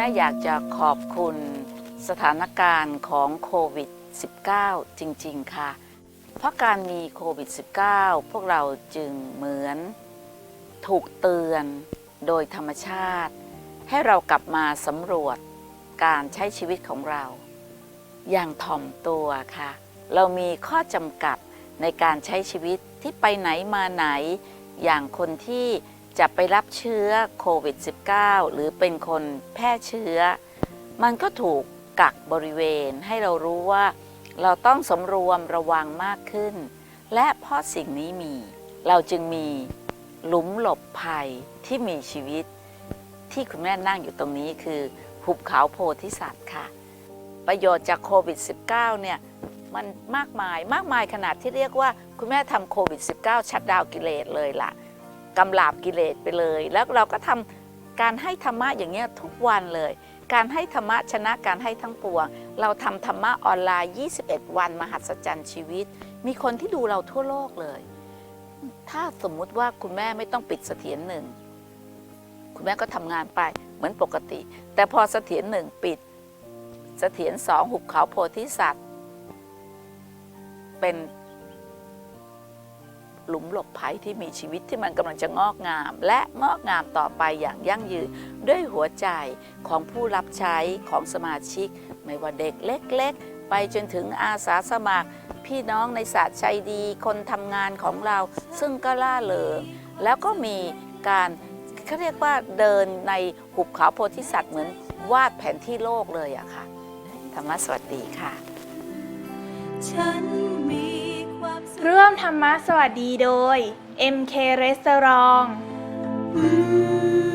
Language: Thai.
แม่อยากจะขอบคุณสถานการณ์ของโควิด -19 จริง ๆ ค่ะ เพราะการมีโควิด -19 พวกเราจึงเหมือน ถูกเตือนโดยธรรมชาติ ให้เรากลับมาสำรวจการใช้ชีวิตของเรา อย่างถ่อมตัวค่ะ เรามีข้อจำกัดในการใช้ชีวิตที่ไปไหนมาไหน อย่างคนที่ จะไปรับเชื้อโควิด -19 หรือเป็นคนแพร่เชื้อ มันก็ถูกกักบริเวณให้เรารู้ว่า เราต้องสำรวมระวังมากขึ้น และเพราะสิ่งนี้มี เราจึงมีหลุมหลบภัยที่มีชีวิต ที่คุณแม่นั่งอยู่ตรงนี้คือหุบเขาโพธิสัตว์ค่ะ ประโยชน์จากโควิด -19 เนี่ยมันมากมายมากมายขนาดที่เรียกว่า คุณแม่ทำโควิด -19 ชัดดาวกิเลสเลยล่ะ กำลาบกิเลสไปเลย แล้วเราก็ทำการให้ธรรมะอย่างเงี้ยทุกวันเลย การให้ธรรมะชนะการให้ทั้งปวง เราทำธรรมะออนไลน์ 21 วันมหัศจรรย์ชีวิต มีคนที่ดูเราทั่วโลกเลย ถ้าสมมุติว่าคุณแม่ไม่ต้องปิดเสถียรหนึ่ง คุณแม่ก็ทำงานไปเหมือนปกติ แต่พอเสถียรหนึ่งปิด เสถียรสองหุบเขาโพธิสัตว์ เป็น หลุมหลบภัยที่มีชีวิตที่มันกำลังจะงอกงาม และงอกงามต่อไปอย่างยั่งยืนด้วยหัวใจของผู้รับใช้ของสมาชิก ไม่ว่าเด็กเล็ก ๆ ไปจนถึงอาสาสมัคร พี่น้องในศาสตร์ใจดี คนทำงานของเราซึ่งก็ล่าเริงแล้วก็มีการเขาเรียกว่าเดินในหุบเขาโพธิสัตว์เหมือนวาดแผนที่โลกเลยอะค่ะ ธรรมะสวัสดีค่ะ ฉันมี มสุขร่วมธรรมะสวัสดีโดย MK Restaurant อืม